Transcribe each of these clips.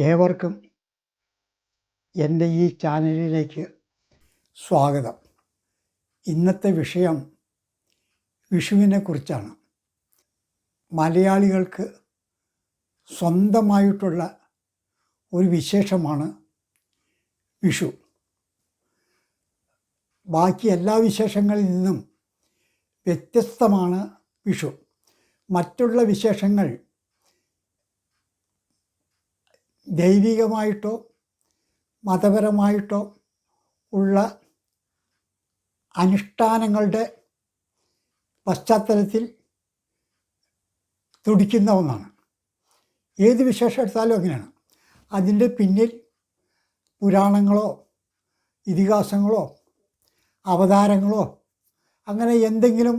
ഏവർക്കും എന്റെ ഈ ചാനലിലേക്ക് സ്വാഗതം. ഇന്നത്തെ വിഷയം വിഷുവിനെ കുറിച്ചാണ്. മലയാളികൾക്ക് സ്വന്തമായിട്ടുള്ള ഒരു വിശേഷമാണ് വിഷു. ബാക്കി എല്ലാ വിശേഷങ്ങളിൽ നിന്നും വ്യത്യസ്തമാണ് വിഷു. മറ്റുള്ള വിശേഷങ്ങൾ ദൈവികമായിട്ടോ മതപരമായിട്ടോ ഉള്ള അനുഷ്ഠാനങ്ങളുടെ പശ്ചാത്തലത്തിൽ തുടിക്കുന്ന ഒന്നാണ്. ഏത് വിശേഷം എടുത്താലും അങ്ങനെയാണ്. അതിന്റെ പിന്നിൽ പുരാണങ്ങളോ ഇതിഹാസങ്ങളോ അവതാരങ്ങളോ അങ്ങനെ എന്തെങ്കിലും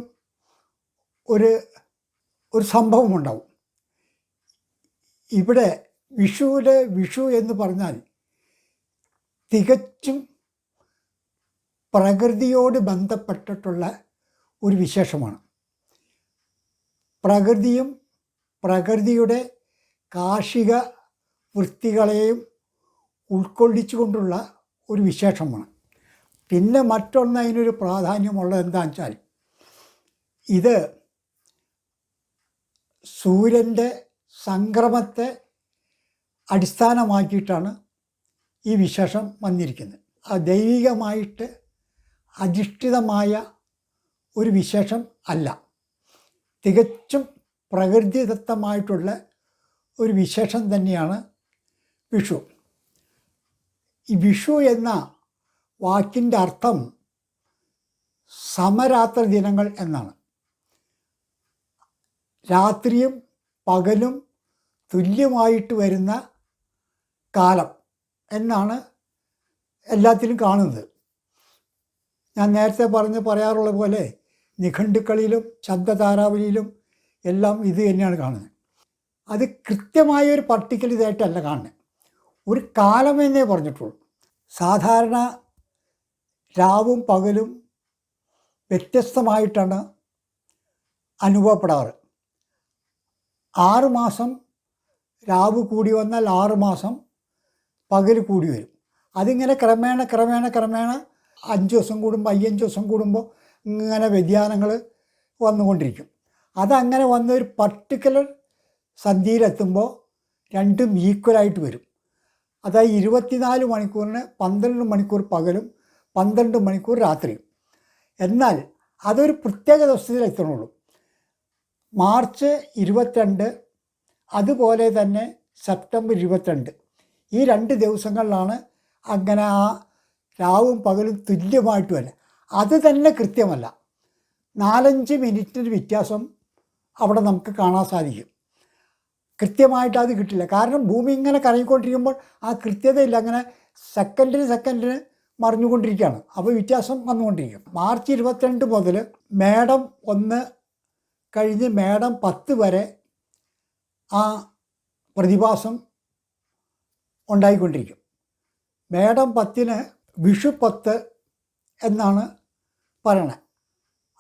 ഒരു ഒരു സംഭവമുണ്ടാവും ഇവിടെ വിഷുവിലെ വിഷു എന്ന് പറഞ്ഞാൽ തികച്ചും പ്രകൃതിയോട് ബന്ധപ്പെട്ടിട്ടുള്ള ഒരു വിശേഷമാണ്. പ്രകൃതിയും പ്രകൃതിയുടെ കാർഷിക വൃത്തികളെയും ഉൾക്കൊള്ളിച്ചുകൊണ്ടുള്ള ഒരു വിശേഷമാണ്. പിന്നെ മറ്റൊന്ന് അതിനൊരു പ്രാധാന്യമുള്ളത് എന്താണെന്ന് വെച്ചാൽ ഇത് സൂര്യന്റെ സംക്രമത്തെ അടിസ്ഥാനമാക്കിയിട്ടാണ് ഈ വിശേഷം വന്നിരിക്കുന്നത്. ആ ദൈവികമായിട്ട് അധിഷ്ഠിതമായ ഒരു വിശേഷം അല്ല. തികച്ചും പ്രകൃതിദത്തമായിട്ടുള്ള ഒരു വിശേഷം തന്നെയാണ് വിഷു. ഈ വിഷു എന്ന വാക്കിന്റെ അർത്ഥം സമരാത്ര ദിനങ്ങൾ എന്നാണ്. രാത്രിയും പകലും തുല്യമായിട്ട് വരുന്ന കാലം എന്നാണ് എല്ലാത്തിലും കാണുന്നത്. ഞാൻ നേരത്തെ പറഞ്ഞ് പറയാറുള്ള പോലെ നിഘണ്ടുക്കളിലും ശബ്ദധാരാവലിയിലും എല്ലാം ഇത് തന്നെയാണ് കാണുന്നത്. അത് കൃത്യമായ ഒരു പർട്ടിക്കുലർ ഇതായിട്ടല്ല കാണുന്നത്. ഒരു കാലമെന്നേ പറഞ്ഞിട്ടുള്ളൂ. സാധാരണ രാവും പകലും വ്യത്യസ്തമായിട്ടാണ് അനുഭവപ്പെടാറ്. ആറുമാസം രാവ് കൂടി വന്നാൽ ആറ് മാസം പകൽ കൂടി വരും. അതിങ്ങനെ ക്രമേണ ക്രമേണ ക്രമേണ അഞ്ച് ദിവസം കൂടുമ്പോൾ അയ്യഞ്ച് ദിവസം കൂടുമ്പോൾ ഇങ്ങനെ വ്യതിയാനങ്ങൾ വന്നുകൊണ്ടിരിക്കും. അതങ്ങനെ വന്ന ഒരു പർട്ടിക്കുലർ സന്ധിയിലെത്തുമ്പോൾ രണ്ടും ഈക്വലായിട്ട് വരും. അതായത് ഇരുപത്തിനാല് മണിക്കൂറിന് പന്ത്രണ്ട് മണിക്കൂർ പകലും പന്ത്രണ്ട് മണിക്കൂർ രാത്രിയും. എന്നാൽ അതൊരു പ്രത്യേക ദിവസത്തിലെത്തണുള്ളൂ മാർച്ച് ഇരുപത്തിരണ്ട് അതുപോലെ തന്നെ സെപ്റ്റംബർ ഇരുപത്തിരണ്ട്. ഈ രണ്ട് ദിവസങ്ങളിലാണ് അങ്ങനെ ആ രാവും പകലും തുല്യമായിട്ട് വരെ അത് തന്നെ കൃത്യമല്ല. നാലഞ്ച് മിനിറ്റിന് വ്യത്യാസം അവിടെ നമുക്ക് കാണാൻ സാധിക്കും. കൃത്യമായിട്ട് അത് കിട്ടില്ല. കാരണം ഭൂമി ഇങ്ങനെ കറങ്ങിക്കൊണ്ടിരിക്കുമ്പോൾ ആ കൃത്യതയില്ല. അങ്ങനെ സെക്കൻഡിന് സെക്കൻഡിന് മറിഞ്ഞുകൊണ്ടിരിക്കുകയാണ്. അപ്പോൾ വ്യത്യാസം വന്നുകൊണ്ടിരിക്കും. മാർച്ച് ഇരുപത്തിരണ്ട് മുതൽ മേടം ഒന്ന് കഴിഞ്ഞ് മേടം പത്ത് വരെ ആ പ്രതിഭാസം ഉണ്ടായിക്കൊണ്ടിരിക്കും. മേടം പത്തിന് വിഷു പത്ത് എന്നാണ് പറയണത്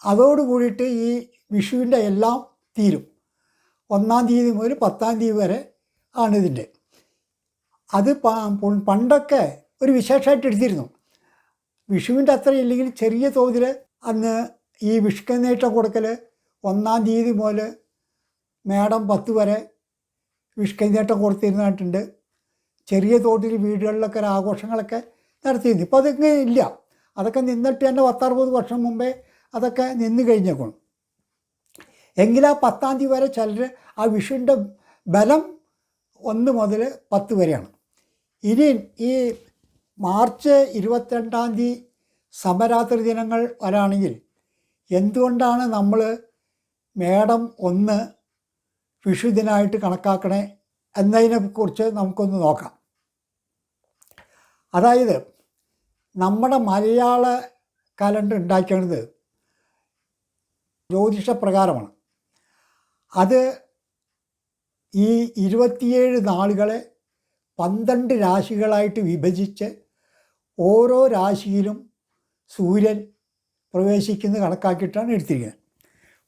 അതോട് കൂടിയിട്ട് ഈ വിഷുവിന്റെ എല്ലാം തീരും. ഒന്നാം തീയതി മുതൽ പത്താം തീയതി വരെ ആണ് ഇതിന്റെ. അത് പണ്ടൊക്കെ ഒരു വിശേഷമായിട്ട് എടുത്തിരുന്നു. വിഷുവിന്റെ അത്ര ഇല്ലെങ്കിൽ ചെറിയ തോതിൽ അന്ന് ഈ വിഷ്കനേറ്റം കൊടുക്കൽ ഒന്നാം തീയതി മുതൽ മേടം പത്ത് വരെ വിഷ്കനേറ്റം കൊടുത്തിരുന്നിട്ടുണ്ട് ചെറിയ തോതിൽ വീടുകളിലൊക്കെ ഒരു ആഘോഷങ്ങളൊക്കെ നടത്തിയിരുന്നു. ഇപ്പോൾ അതൊക്കെ ഇല്ല. അതൊക്കെ നിന്നിട്ട് തന്നെ പത്തറുപത് വർഷം മുമ്പേ അതൊക്കെ നിന്ന് കഴിഞ്ഞേക്കണം. എങ്കിൽ ആ പത്താം തീയതി വരെ ചിലർ ആ വിഷുവിന്റെ ബലം ഒന്ന് മുതൽ പത്ത് വരെയാണ്. ഇനി ഈ മാർച്ച് ഇരുപത്തിരണ്ടാം തീയതി സമരാത്രി ദിനങ്ങൾ വരാണെങ്കിൽ എന്തുകൊണ്ടാണ് നമ്മൾ മേടം ഒന്ന് വിഷുദിനായിട്ട് കണക്കാക്കണേ എന്നതിനെക്കുറിച്ച് നമുക്കൊന്ന് നോക്കാം. അതായത് നമ്മുടെ മലയാള കലണ്ടർ ഉണ്ടാക്കുന്നത് ജ്യോതിഷപ്രകാരമാണ്. അത് ഈ ഇരുപത്തിയേഴ് നാളുകളെ പന്ത്രണ്ട് രാശികളായിട്ട് വിഭജിച്ച് ഓരോ രാശിയിലും സൂര്യൻ പ്രവേശിക്കുന്ന കണക്കാക്കിയിട്ടാണ് എടുത്തിരിക്കുന്നത്.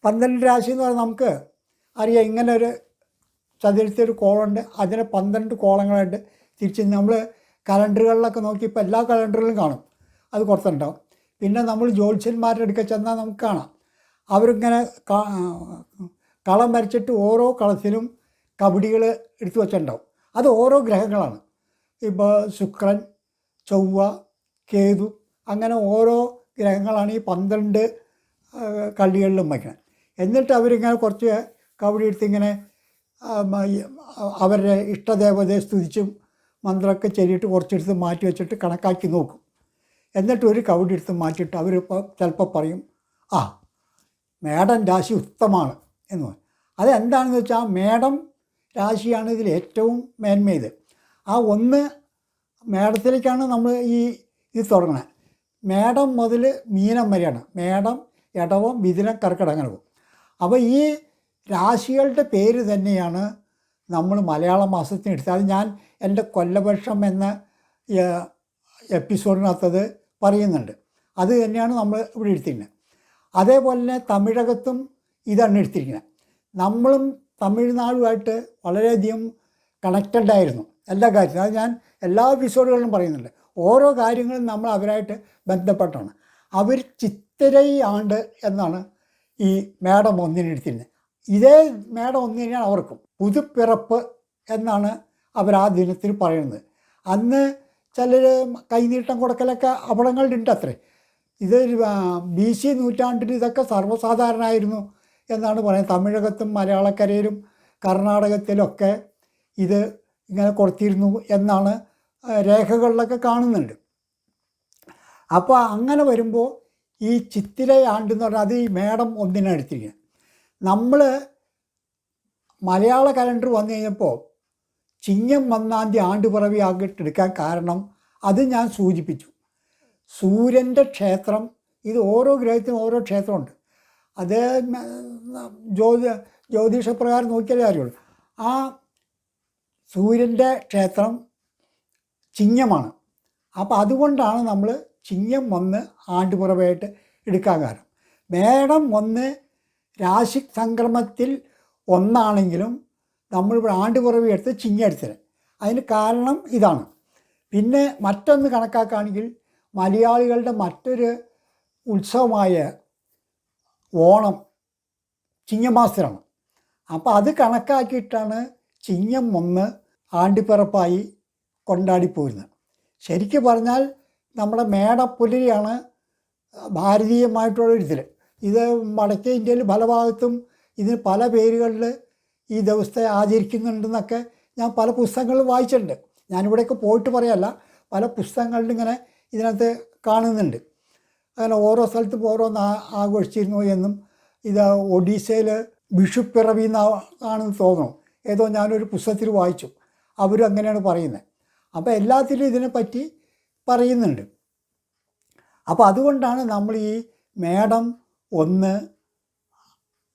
പന്ത്രണ്ട് രാശി എന്ന് പറഞ്ഞാൽ നമുക്ക് അറിയാം ഇങ്ങനെ ഒരു ചതുരത്തിൽ ഒരു കോളുണ്ട് അതിന് പന്ത്രണ്ട് കോളങ്ങളുണ്ട് തിരിച്ച് നമ്മൾ കലണ്ടറുകളിലൊക്കെ നോക്കി ഇപ്പോൾ എല്ലാ കലണ്ടറിലും കാണും. അത് കുറച്ചുണ്ടാവും പിന്നെ നമ്മൾ ജ്യോത്സ്യന്മാരുടെ അടുക്കൽ ചെന്നാൽ നമുക്ക് കാണാം. അവരിങ്ങനെ കളം വരച്ചിട്ട് ഓരോ കളത്തിലും കബഡികൾ എടുത്തു വെച്ചിട്ടുണ്ടാവും. അത് ഓരോ ഗ്രഹങ്ങളാണ്. ഇപ്പോൾ ശുക്രൻ ചൊവ്വ കേതു അങ്ങനെ ഓരോ ഗ്രഹങ്ങളാണ് ഈ പന്ത്രണ്ട് കള്ളികളിലും വയ്ക്കുന്നത് എന്നിട്ട് അവരിങ്ങനെ കുറച്ച് കബഡി എടുത്ത് ഇങ്ങനെ ആ, മ- ഈ, ആ, അവരുടെ ഇഷ്ടദേവതയെ സ്തുതിച്ചും മന്ത്രമൊക്കെ ചെല്ലിയിട്ട് കുറച്ചെടുത്ത് മാറ്റി വെച്ചിട്ട് കണക്കാക്കി നോക്കും. എന്നിട്ട് ഒരു കവിടി എടുത്ത് മാറ്റിയിട്ട് അവർ ചിലപ്പോൾ പറയും ആ മേടം രാശി ഉത്തമാണ് എന്ന് പറയും. അതെന്താണെന്ന് വെച്ചാൽ മേടം രാശിയാണ് ഇതിൽ ഏറ്റവും മേന്മയത് ആ ഒന്ന് മേടത്തിലേക്കാണ് നമ്മൾ ഈ ഇത് തുടങ്ങണത് മേടം മുതൽ മീനം വരെയാണ്. മേടം ഇടവം മിഥുനം പോകും അപ്പോൾ ഈ രാശികളുടെ പേര് തന്നെയാണ് നമ്മൾ മലയാള മാസത്തിന് എടുത്തത് അത് ഞാൻ എന്റെ കൊല്ലപക്ഷം എന്ന എപ്പിസോഡിനകത്തത് പറയുന്നുണ്ട്. അത് തന്നെയാണ് നമ്മൾ ഇവിടെ എടുത്തിരിക്കുന്നത് അതേപോലെ തന്നെ തമിഴകത്തും ഇതാണ് എടുത്തിരിക്കുന്നത്. നമ്മളും തമിഴ്നാടുമായിട്ട് വളരെയധികം കണക്റ്റഡ് ആയിരുന്നു എല്ലാ കാര്യത്തിലും. അത് ഞാൻ എല്ലാ എപ്പിസോഡുകളിലും പറയുന്നുണ്ട്. ഓരോ കാര്യങ്ങളും നമ്മൾ അവരായിട്ട് ബന്ധപ്പെട്ടാണ്. അവർ ചിത്തിരൈ എന്നാണ് ഈ മേടം ഒന്നിന് എടുത്തിരുന്നത്. ഇതേ മേടം തന്നെയാണ് അവർക്കും പുതുപ്പിറപ്പ് എന്നാണ് അവർ ആ ദിനത്തിൽ പറയുന്നത്. അന്ന് ചിലർ കൈനീട്ടം കൊടുക്കലൊക്കെ അപടങ്ങളുണ്ട് അത്രേ. ഇത് ബി സി നൂറ്റാണ്ടിൽ ഇതൊക്കെ സർവസാധാരണമായിരുന്നു എന്നാണ് പറയുന്നത്. തമിഴകത്തും മലയാളക്കരയിലും കർണാടകത്തിലൊക്കെ ഇത് ഇങ്ങനെ കൊടുത്തിരുന്നു എന്നാണ് രേഖകളിലൊക്കെ കാണുന്നുണ്ട്. അപ്പോൾ അങ്ങനെ വരുമ്പോൾ ഈ ചിത്തിരയാണ്ടെന്ന് പറഞ്ഞാൽ അത് ഈ മേടം ഒന്നിനാണ് എടുത്തിരിക്കുന്നത് നമ്മൾ മലയാള കലണ്ടർ വന്നു കഴിഞ്ഞപ്പോൾ ചിങ്ങം ഒന്നാം ആണ്ടുപിറവി ആക്കിയിട്ടെടുക്കാൻ കാരണം അത് ഞാൻ സൂചിപ്പിച്ചു. സൂര്യന്റെ ക്ഷേത്രം ഇത് ഓരോ ഗ്രഹത്തിനും ഓരോ ക്ഷേത്രമുണ്ട്. അത് ജ്യോതി ജ്യോതിഷപ്രകാരം നോക്കിയാലേ അറിയുള്ളൂ. ആ സൂര്യന്റെ ക്ഷേത്രം ചിങ്ങമാണ്. അപ്പോൾ അതുകൊണ്ടാണ് നമ്മൾ ചിങ്ങം വന്ന് ആണ്ടുപുറവായിട്ട് എടുക്കാൻ കാരണം. മേടം ഒന്ന് രാശി സംക്രമത്തിൽ ഒന്നാണെങ്കിലും നമ്മൾ നമ്മളിവിടെ ആണ്ടുപുറവി എടുത്ത് ചിങ്ങം എടുത്തത് അതിന് കാരണം ഇതാണ്. പിന്നെ മറ്റൊന്ന് കണക്കാക്കുകയാണെങ്കിൽ മലയാളികളുടെ മറ്റൊരു ഉത്സവമായ ഓണം ചിങ്ങമാസത്തിലാണ്. അപ്പോൾ അത് കണക്കാക്കിയിട്ടാണ് ചിങ്ങം ഒന്ന് ആണ്ടിപ്പിറപ്പായി കൊണ്ടാടിപ്പോരുന്നത് ശരിക്കും പറഞ്ഞാൽ നമ്മുടെ മേടപ്പുലരിയാണ് ഭാരതീയമായിട്ടുള്ള ഇതിൽ ഇത് വടക്കേ ഇന്ത്യയിൽ പല ഭാഗത്തും ഇതിന് പല പേരുകളിൽ ഈ ദിവസത്തെ ആചരിക്കുന്നുണ്ടെന്നൊക്കെ ഞാൻ പല പുസ്തകങ്ങളിലും വായിച്ചിട്ടുണ്ട്. ഞാനിവിടെയൊക്കെ പോയിട്ട് പറയല്ല പല പുസ്തകങ്ങളിലും ഇങ്ങനെ ഇതിനകത്ത് കാണുന്നുണ്ട്. അങ്ങനെ ഓരോ സ്ഥലത്തും ഓരോന്ന് ആഘോഷിച്ചിരുന്നു എന്നും ഇത് ഒഡീസയിൽ വിഷുപ്പിറവി എന്നാണെന്ന് തോന്നുന്നു. ഏതോ ഞാനൊരു പുസ്തകത്തിൽ വായിച്ചു. അവരും അങ്ങനെയാണ് പറയുന്നത്. അപ്പോൾ എല്ലാത്തിലും ഇതിനെപ്പറ്റി പറയുന്നുണ്ട്. അപ്പോൾ അതുകൊണ്ടാണ് നമ്മൾ ഈ മേടം ഒന്ന്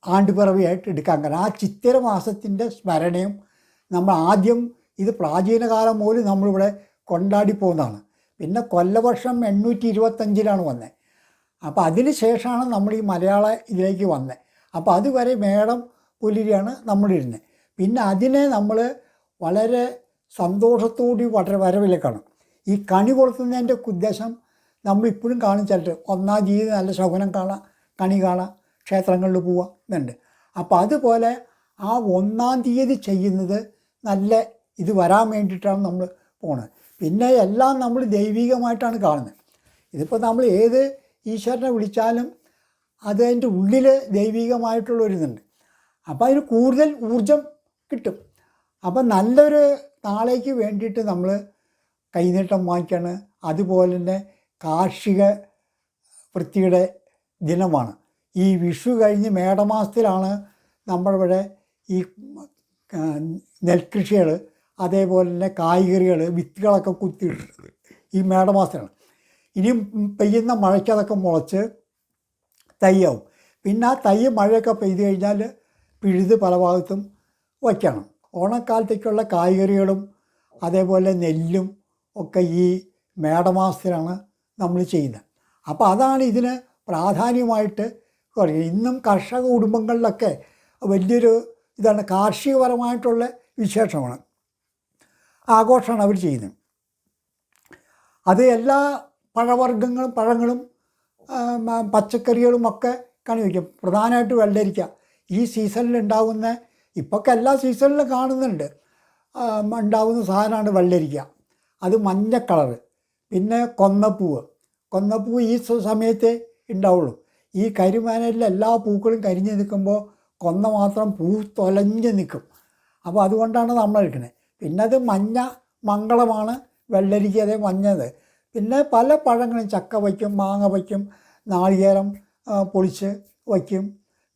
ആണ്ടുപിറവിയായിട്ട് എടുക്കാൻ കാരണം. ആ ചിത്തിര മാസത്തിന്റെ സ്മരണയും നമ്മൾ ആദ്യം ഇത് പ്രാചീന കാലം മുതൽ നമ്മളിവിടെ കൊണ്ടാടി പോകുന്നതാണ്. പിന്നെ കൊല്ലവർഷം എണ്ണൂറ്റി ഇരുപത്തഞ്ചിലാണ് വന്നത് അപ്പോൾ അതിന് ശേഷമാണ് നമ്മൾ ഈ മലയാള ഇതിലേക്ക് വന്നത് അപ്പോൾ അതുവരെ മേടം പുലരിയാണ് നമ്മളിരുന്നത് പിന്നെ അതിനെ നമ്മൾ വളരെ സന്തോഷത്തോടി വളരെ വരവിലേക്കാണ്. ഈ കണി കൊളുത്തുന്നതിന്റെ ഉദ്ദേശം നമ്മളിപ്പോഴും കാണും ഒന്നാം തീയതി നല്ല ശകുനം കാണാം. കണി കാണാം ക്ഷേത്രങ്ങളിൽ പോവാം എന്നുണ്ട് അപ്പോൾ അതുപോലെ ആ ഒന്നാം തീയതി ചെയ്യുന്നത് നല്ല ഇത് വരാൻ വേണ്ടിയിട്ടാണ് നമ്മൾ പോണത് പിന്നെ എല്ലാം നമ്മൾ ദൈവികമായിട്ടാണ് കാണുന്നത് ഇതിപ്പോൾ നമ്മൾ ഏത് ഈശ്വരനെ വിളിച്ചാലും അതതിന്റെ ഉള്ളിൽ ദൈവികമായിട്ടുള്ള ഒരു ഇതുണ്ട്. അപ്പോൾ അതിന് കൂടുതൽ ഊർജം കിട്ടും. അപ്പം നല്ലൊരു നാളേക്ക് വേണ്ടിയിട്ട് നമ്മൾ കൈനീട്ടം വാങ്ങിക്കണം. അതുപോലെ തന്നെ കാർഷിക വൃത്തിയുടെ ദിനമാണ്. ഈ വിഷു കഴിഞ്ഞ് മേടമാസത്തിലാണ് നമ്മളിവിടെ ഈ നെൽകൃഷികൾ അതേപോലെ തന്നെ കായ്കറികൾ വിത്തുകളൊക്കെ കുത്തിയിട്ടുള്ളത് ഈ മേടമാസത്തിലാണ്. ഇനിയും പെയ്യുന്ന മഴയ്ക്ക് അതൊക്കെ മുളച്ച് തൈയാവും. പിന്നെ ആ തൈ മഴയൊക്കെ പെയ്തു കഴിഞ്ഞാൽ പിഴുത് പല ഭാഗത്തും വയ്ക്കണം. ഓണക്കാലത്തേക്കുള്ള കായ്കറികളും അതേപോലെ നെല്ലും ഒക്കെ ഈ മേടമാസത്തിലാണ് നമ്മൾ ചെയ്യുന്നത്. അപ്പോൾ അതാണ് ഇതിന് പ്രാധാന്യമായിട്ട് കുറയും. ഇന്നും കർഷക കുടുംബങ്ങളിലൊക്കെ വലിയൊരു ഇതാണ് കാർഷികപരമായിട്ടുള്ള വിശേഷമാണ്. ആഘോഷമാണ് അവർ ചെയ്യുന്നത്. അത് എല്ലാ പഴവർഗങ്ങളും പഴങ്ങളും പച്ചക്കറികളും ഒക്കെ കണി വയ്ക്കും പ്രധാനമായിട്ട് വെള്ളരിക്ക. ഈ സീസണിൽ ഉണ്ടാകുന്ന ഇപ്പൊക്കെ എല്ലാ സീസണിലും കാണുന്നുണ്ട്. ഉണ്ടാകുന്ന സാധനമാണ് വെള്ളരിക്ക. അത് മഞ്ഞ കളറ്. പിന്നെ കൊന്നപ്പൂവ്. കൊന്നപ്പൂവ് ഈ സമയത്തേ ഉണ്ടാവുള്ളൂ. ഈ കരിമാനയിലെ എല്ലാ പൂക്കളും കരിഞ്ഞ് നിൽക്കുമ്പോൾ കൊന്ന മാത്രം പൂ തൊലഞ്ഞ് നിൽക്കും. അപ്പോൾ അതുകൊണ്ടാണ് നമ്മൾ എടുക്കുന്നത്. പിന്നെ അത് മഞ്ഞ മംഗളമാണ് വെള്ളരിക്ക മഞ്ഞത്. പിന്നെ പല പഴങ്ങളും ചക്ക വയ്ക്കും മാങ്ങ വയ്ക്കും നാളികേരം പൊളിച്ച് വയ്ക്കും.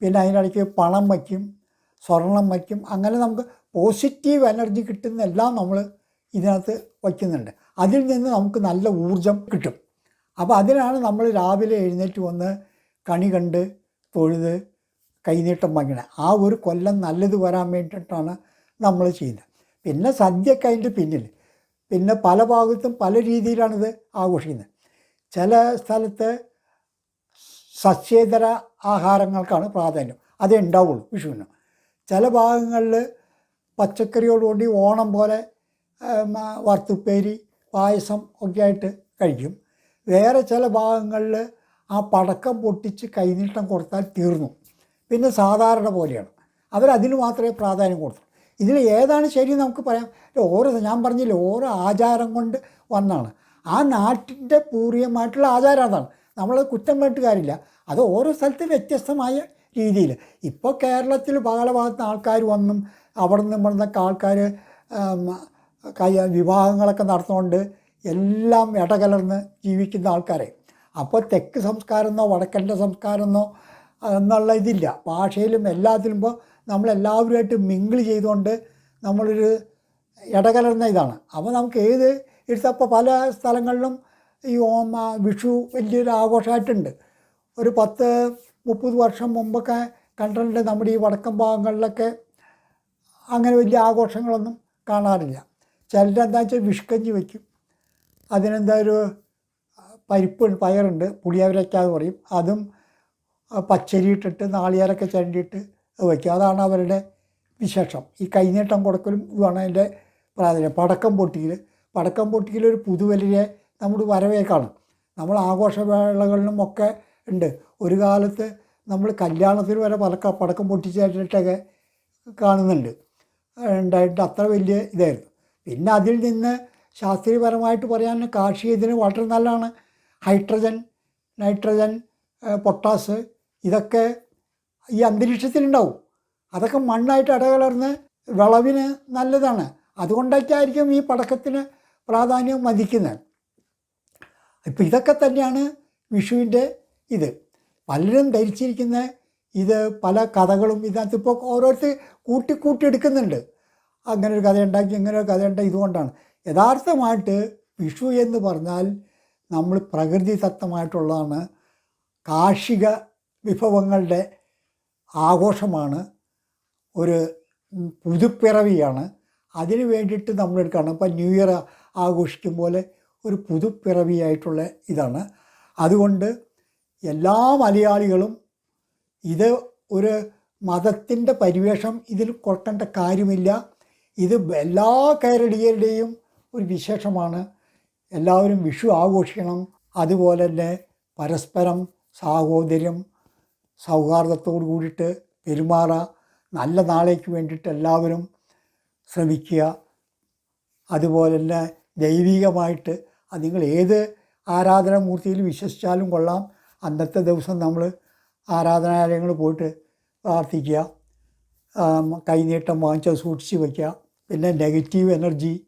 പിന്നെ അതിനിടയ്ക്ക് പണം വയ്ക്കും സ്വർണം വയ്ക്കും. അങ്ങനെ നമുക്ക് പോസിറ്റീവ് എനർജി കിട്ടുന്നതെല്ലാം നമ്മൾ ഇതിനകത്ത് വയ്ക്കുന്നുണ്ട്. അതിൽ നിന്ന് നമുക്ക് നല്ല ഊർജം കിട്ടും. അപ്പോൾ അതിനാണ് നമ്മൾ രാവിലെ എഴുന്നേറ്റ് വന്ന് കണി കണ്ട് തൊഴുത് കൈനീട്ടം വാങ്ങണേ ആ ഒരു കൊല്ലം നല്ലത് വരാൻ വേണ്ടിയിട്ടാണ് നമ്മൾ ചെയ്യുന്നത്. പിന്നെ സദ്യയ്ക്ക് അതിന്റെ പിന്നിൽ പിന്നെ പല ഭാഗത്തും പല രീതിയിലാണിത് ആഘോഷിക്കുന്നത്. ചില സ്ഥലത്ത് സസ്യേതര ആഹാരങ്ങൾക്കാണ് പ്രാധാന്യം. അതേ ഉണ്ടാവുള്ളൂ വിഷുവിന്. ചില ഭാഗങ്ങളിൽ പച്ചക്കറിയോടുകൂടി ഓണം പോലെ വറുത്തുപ്പേരി പായസം ഒക്കെ ആയിട്ട് കഴിക്കും. വേറെ ചില ഭാഗങ്ങളിൽ ആ പടക്കം പൊട്ടിച്ച് കൈനീട്ടം കൊടുത്താൽ തീർന്നു. പിന്നെ സാധാരണ പോലെയാണ്. അവരതിന് മാത്രമേ പ്രാധാന്യം കൊടുത്തുള്ളൂ ഇതിൽ ഏതാണ് ശരി നമുക്ക് പറയാം. ഓരോ ഞാൻ പറഞ്ഞില്ല ഓരോ ആചാരം കൊണ്ട് വന്നാണ്. ആ നാട്ടിന്റെ പൂർവികമായിട്ടുള്ള ആചാരം അതാണ്. നമ്മൾ കുറ്റം കേട്ടുകാരില്ല അത് ഓരോ സ്ഥലത്തും വ്യത്യസ്തമായ രീതിയിൽ. ഇപ്പോൾ കേരളത്തിൽ പല ഭാഗത്ത് ആൾക്കാർ വന്നും അവിടെ നിന്ന് ഇവിടെ നിന്നൊക്കെ ആൾക്കാർ വിവാഹങ്ങളൊക്കെ നടത്തുന്നുണ്ട്. എല്ലാം ഇടകലർന്ന് ജീവിക്കുന്ന ആൾക്കാരെ. അപ്പോൾ തെക്ക് സംസ്കാരം എന്നോ വടക്കന്റെ സംസ്കാരം എന്നോ എന്നുള്ള ഇതില്ല. ഭാഷയിലും എല്ലാത്തിലും ഇപ്പോൾ നമ്മളെല്ലാവരുമായിട്ട് മിങ്കിൾ ചെയ്തുകൊണ്ട് നമ്മളൊരു ഇടകലർന്ന ഇതാണ്. അപ്പോൾ നമുക്ക് ഏത് എടുത്തപ്പോൾ പല സ്ഥലങ്ങളിലും ഈ ഓമ വിഷു വലിയൊരു ആഘോഷമായിട്ടുണ്ട്. ഒരു പത്ത് മുപ്പത് വർഷം മുമ്പൊക്കെ കണ്ടിട്ടുണ്ട് നമ്മുടെ ഈ വടക്കൻ ഭാഗങ്ങളിലൊക്കെ അങ്ങനെ വലിയ ആഘോഷങ്ങളൊന്നും കാണാറില്ല. ചിലരെന്താ വെച്ചാൽ വിഷ്കഞ്ചി വയ്ക്കും അതിനെന്താ ഒരു പരിപ്പ് പയറുണ്ട് പുളിയവരയ്ക്കാന്ന് പറയും. അതും പച്ചരി ഇട്ടിട്ട് നാളികേരൊക്കെ ചരണ്ടിയിട്ട് വയ്ക്കും അതാണ് അവരുടെ വിശേഷം. ഈ കൈനീട്ടം കൊടുക്കലും ഇതാണ് അതിന്റെ പ്രാധാന്യം. പടക്കം പൊട്ടിയിൽ പടക്കം പൊട്ടിയിൽ ഒരു പുതുവലിയെ നമ്മൾ വരവേ കാണും നമ്മൾ ആഘോഷവേളകളിലും ഒക്കെ ഉണ്ട്. ഒരു കാലത്ത് നമ്മൾ കല്യാണത്തിന് വരെ പലക്ക പടക്കം പൊട്ടിച്ചിട്ടൊക്കെ കാണുന്നുണ്ട്. ഉണ്ടായിട്ട് അത്ര വലിയ ഇതായിരുന്നു. പിന്നെ അതിൽ നിന്ന് ശാസ്ത്രീയപരമായിട്ട് പറയാൻ കാർഷിക ഇതിന് വളരെ നല്ലതാണ്. ഹൈഡ്രജൻ നൈട്രജൻ പൊട്ടാസ് ഇതൊക്കെ ഈ അന്തരീക്ഷത്തിലുണ്ടാവും. അതൊക്കെ മണ്ണായിട്ട് ഇടകലർന്ന് വിളവിന് നല്ലതാണ്. അതുകൊണ്ടൊക്കെയായിരിക്കും ഈ പടക്കത്തിന് പ്രാധാന്യം മതിക്കുന്നത് ഇപ്പം ഇതൊക്കെ തന്നെയാണ് വിഷുവിന്റെ ഇത്. പലരും ധരിച്ചിരിക്കുന്ന ഇത് പല കഥകളും ഇതിനകത്ത് ഇപ്പോൾ ഓരോരുത്തർ കൂട്ടി കൂട്ടി എടുക്കുന്നുണ്ട്. അങ്ങനെ ഒരു കഥ ഉണ്ടാക്കി ഇങ്ങനെ ഒരു കഥ ഉണ്ടാക്കി ഇതുകൊണ്ടാണ്. യഥാർത്ഥമായിട്ട് വിഷു എന്ന് പറഞ്ഞാൽ നമ്മൾ പ്രകൃതി ദത്തമായിട്ടുള്ളതാണ് കാർഷിക വിഭവങ്ങളുടെ ആഘോഷമാണ്. ഒരു പുതുപ്പിറവിയാണ്. അതിന് വേണ്ടിയിട്ട് നമ്മൾ എടുക്കുകയാണ്. ഇപ്പം ന്യൂ ഇയർ ആഘോഷിക്കും പോലെ ഒരു പുതുപ്പിറവിയായിട്ടുള്ള ഇതാണ്. അതുകൊണ്ട് എല്ലാ മലയാളികളും ഇത് ഒരു മതത്തിന്റെ പരിവേഷം ഇതിൽ കൊടുക്കേണ്ട കാര്യമില്ല. ഇത് എല്ലാ കേരളീയരുടെയും ഒരു വിശേഷമാണ്. എല്ലാവരും വിഷു ആഘോഷിക്കണം. അതുപോലെ തന്നെ പരസ്പരം സാഹോദര്യം സൗഹാർദ്ദത്തോടു കൂടിയിട്ട് പെരുമാറുക. നല്ല നാളേക്ക് വേണ്ടിയിട്ട് എല്ലാവരും ശ്രമിക്കുക. അതുപോലെ തന്നെ ദൈവികമായിട്ട് നിങ്ങൾ ഏത് ആരാധനാമൂർത്തിയിൽ വിശ്വസിച്ചാലും കൊള്ളാം. അന്നത്തെ ദിവസം നമ്മൾ ആരാധനാലയങ്ങൾ പോയിട്ട് പ്രാർത്ഥിക്കുക. കൈനീട്ടം വാങ്ങിച്ച് സൂക്ഷിച്ച് വയ്ക്കുക. പിന്നെ നെഗറ്റീവ് എനർജി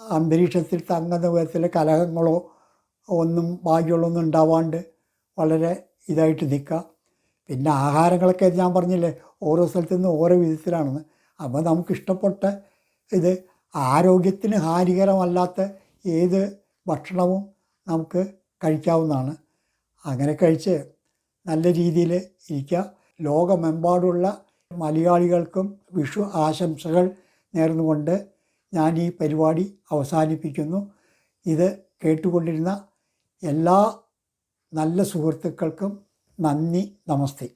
അന്തരീക്ഷത്തിൽ തങ്ങുന്ന വിധത്തിലെ കലഹങ്ങളോ ഒന്നും ഭാഗ്യമുള്ളൊന്നും ഉണ്ടാവാണ്ട് വളരെ ഇതായിട്ട് നിൽക്കുക. പിന്നെ ആഹാരങ്ങളൊക്കെ ഞാൻ പറഞ്ഞില്ലേ ഓരോ സ്ഥലത്തു നിന്ന് ഓരോ വിധത്തിലാണെന്ന്. അപ്പോൾ നമുക്കിഷ്ടപ്പെട്ട ഇത് ആരോഗ്യത്തിന് ഹാനികരമല്ലാത്ത ഏത് ഭക്ഷണവും നമുക്ക് കഴിക്കാവുന്നതാണ്. അങ്ങനെ കഴിച്ച് നല്ല രീതിയിൽ ഇരിക്കുക. ലോകമെമ്പാടുള്ള മലയാളികൾക്കും വിഷു ആശംസകൾ നേർന്നുകൊണ്ട് ഞാൻ ഈ പരിപാടി അവസാനിപ്പിക്കുന്നു. ഇത് കേട്ടുകൊണ്ടിരുന്ന എല്ലാ നല്ല സുഹൃത്തുക്കൾക്കും നന്ദി നമസ്തേ.